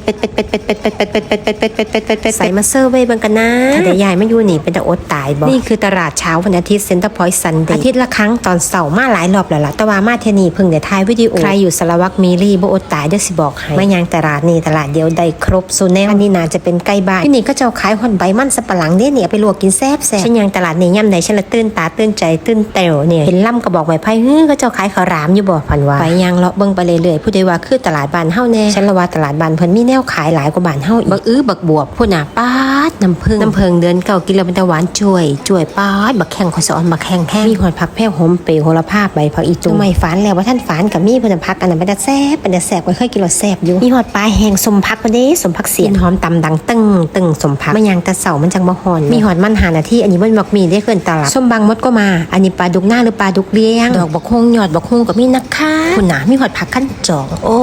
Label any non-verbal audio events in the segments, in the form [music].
เป็ดเป็ดเป็ดเป็ดเป็ดเป็ดเป็ดเป็ดเป็ดเป็ดเป็ดเป็ดเป็ดเป็ดเป็ดเป็ดใส่มาเซอร์เวยบังกันนะถ้าได้ยายไม่อยู่นี่เป็นตะอดตายบอกนี่คือตลาดเช้าวันอาทิตย์เซ็นเตอร์พอยต์ซันเดย์อาทิตย์ละครั้งตอนเสาร์มาหลายรอบแล้วล่ะแต่ว่ามาเทนีเพิ่งได้ถ่ายวิดีโอใครอยู่สารวัตรมีรี่บ่อดตายเด้อสิบอกให้ไมายังตลาดนี่ตลาดเดียวได้ครบโซูแนลอันนี้น่าจะเป็นใกล้บ้านที่นี่ก็จะขายหอนใบมันสับปะหลังเนี่ยเนี่ยไปลวกกินแซ่บแซ่บฉันยังตลาดนี่ย่ำไหนฉันละตื่นตาตื่นใจตื่นเต้วเนี่ยเห็นล่ำกระบอกไม้ไผ่เฮ้ยก็เจ้าขายข้าวหลามอยู่บ่พันว่าไปยังเลาะเบิ่งไปเรื่อยๆผู้ใดว่าคือตลาดบ้านเฮาแน่ฉันละว่าตลาดบ้านเพิ่นมีแนวขายหลายกว่าบ้านเฮาอีกบักอื้อบักบวบพุ่นน่ะป้าดน้ำผึ้งน้ำผึ้งเดินเก่ากินแล้วเป็นตะหวานจ่วยจ่วยป๊าดบักแข้งขอยสอนบักแข้งแห้งมีหอดผักแพร่หอมเปรย์โหระพาใบผักอีตุ่มไม่ฝานแล้วว่าท่านฝานกับมีเพิ่นนะผักอันนั้นเป็นตะแซ่บเป็นตะแซ่บก็เคยกินแล้วแซ่บอยู่มีหอดปลาแห้งสมผักบ่เด้สมผักเสียนหอมตำดังตึ้งตึ้งสมผักมันยังแตะเสามันจังบ่ฮอนมีหอดมันหานาที่อันนี้มันบักมีได้เกินตลับส้มบางมดก็มา อันนี้ปลาดุกหน้าหรือปลาดุกเลี้ยงดอกบักฮงหยอดบักฮงกับมีนะคะคุณหนามีหอดผักขั้นจองโอ้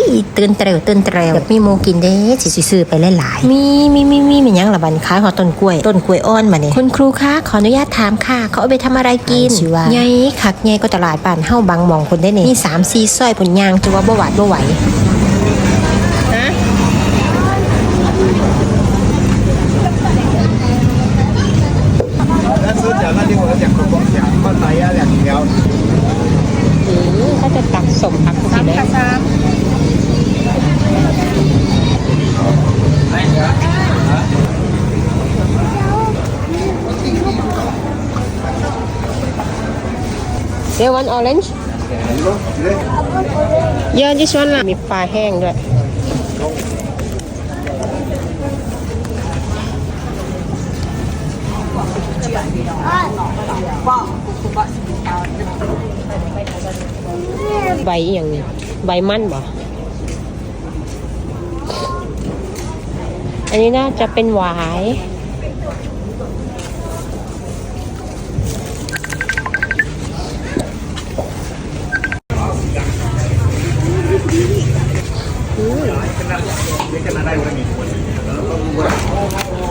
ยตื่นเตร็วตื่นเตร็วแบบมีโมกินเด้สิสิซื้อไปหลายๆมีมีมีมีมีหยังละบันขายหอดต้นกล้วย ต้นกล้วยอ้อนมาเนี่ยคุณครูคะขออนุญาตถามค่ะ เขาเอาไปทำอะไรกินไงคักไงก็ตลาดบ้านเฮาบางหมองคนได้เนี่ยมีสามสี่ซอยผลยางจะว่าบ่หวาดบ่ไหว เดียวันออเรนจ์เยอะที่สุดละมีปลาแห้งด้วย ใบอย่างนี้ใบมันบ่อันนี้น่าจะเป็นหวาย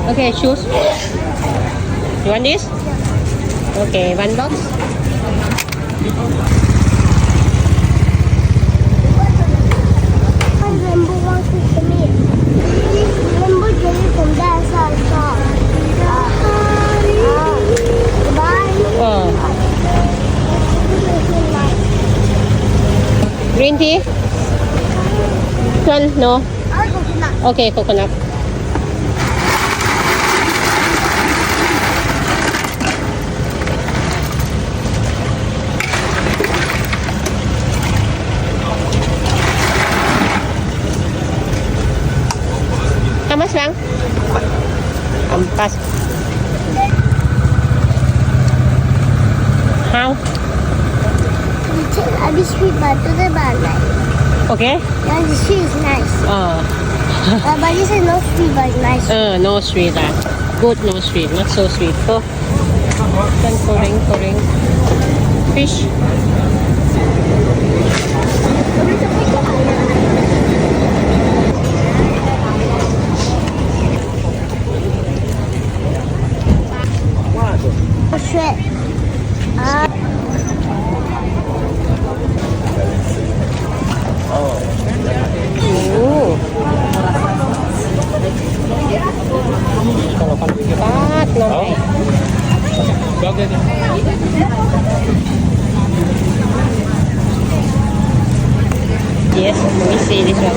Okay, shoes. You want this? Okay, one box. Oh. Green tea? 12, no? Okay, coconut. Pass. How? Sweet, but to the bad. Okay? Yeah, the sweet is nice. Uh, [laughs] Uh, but this is not sweet, but nice. uh, no sweet ah. Good, no sweet. Not so sweet. Go. Then pouring, pouring. Fish. 却啊。Oh. Kalau kan Yes, let me see this one.